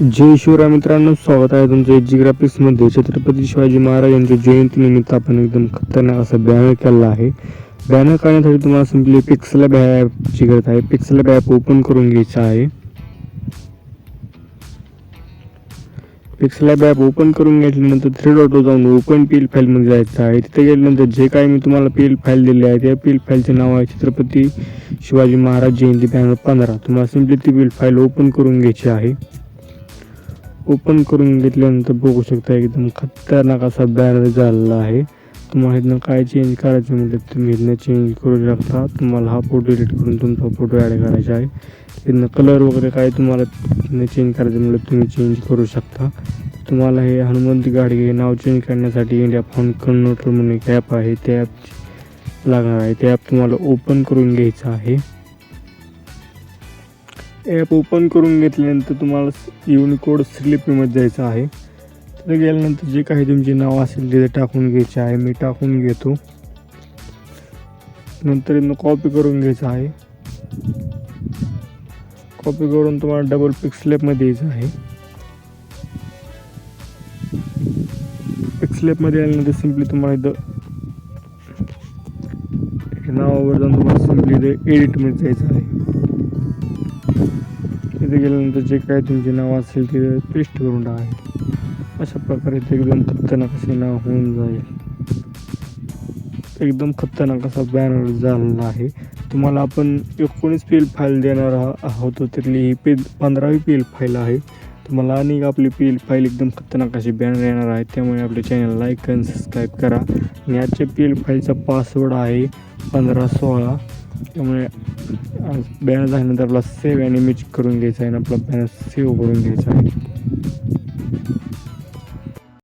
जय शिवराय मित्रांनो स्वागत आहे तुमचं एच जी ग्राफिक्समध्ये. छत्रपती शिवाजी महाराज यांच्या जयंतीनिमित्त आपण एकदम खतरनाक असा बॅनर केला आहे. बॅनर काढण्यासाठी तुम्हाला सिम्पली पिक्सल लॅब ॲपची गरज आहे. पिक्सल बॅप ॲप ओपन करून घ्यायचं आहे. पिक्सल बॅप ॲप ओपन करून घेतल्यानंतर थ्री डॉटवर जाऊन ओपन पी एल फाईलमध्ये जायचं आहे. तिथे गेल्यानंतर जे काही मी तुम्हाला पी एल फाईल दिली आहे त्या पी एल फाईलचे नाव आहे छत्रपती शिवाजी महाराज जयंती बॅनर पंधरा. तुम्हाला सिम्पली ती पी एल फाईल ओपन करून घ्यायची आहे. ओपन करून घेतल्यानंतर बघू शकता एकदम खतरनाक असा बॅनर झालेला आहे. तुम्हाला इथनं काय चेंज करायचं म्हणजे तुम्ही इथनं चेंज करू शकता. तुम्हाला हा फोटो डिलीट करून तुमचा फोटो ॲड करायचा आहे. इथनं कलर वगैरे काय तुम्हाला इथनं चेंज करायचं म्हणजे तुम्ही चेंज करू शकता. तुम्हाला हे हनुमंत गाडी नाव चेंज करण्यासाठी इंडिया फाउंड कन्व्हर्टर म्हणून एक ॲप आहे. ते ॲप लागणार आहे. ते ॲप तुम्हाला ओपन करून घ्यायचं आहे. ॲप ओपन करून घेतल्यानंतर तुम्हाला युनिकोड स्लिपीमध्ये जायचं आहे. तिथे गेल्यानंतर जे काही तुमचे नाव असेल तिथे टाकून घ्यायचे आहे. मी टाकून घेतो. नंतर इथनं कॉपी करून घ्यायचं आहे. कॉपी करून तुम्हाला डबल पिक्सलेपमध्ये यायचं आहे. पिक्सलेपमध्ये आल्यानंतर सिम्पली तुम्हाला इथं नावावर जाऊन तुम्हाला सिम्पली इथं एडिटमध्ये जायचं आहे. तिथे गेल्यानंतर जे काय तुमचे नाव असेल ते पेस्ट करून टाका. अशा प्रकारे ते एकदम खतरनाक असे नाव होऊन जाईल. एकदम खतरनाक असा बॅनर झालेला आहे. तुम्हाला आपण एकोणीस एल फाईल देणार आहोत. त्यातली ही पे पंधरावी पील फाईल आहे. तुम्हाला आणि आपली पील फाईल एकदम खतरनाक अशी बॅनर येणार आहे त्यामुळे आपल्या चॅनल लाईक आणि सबस्क्राईब करा. आणि आजच्या एल फाईलचा पासवर्ड आहे पंधरा सोळा. त्यामुळे बॅनर झाल्यानंतर आपला सेव्ह आणि इमेज करून घ्यायचा आहे आणि आपला बॅनर सेव्ह करून घ्यायचा आहे.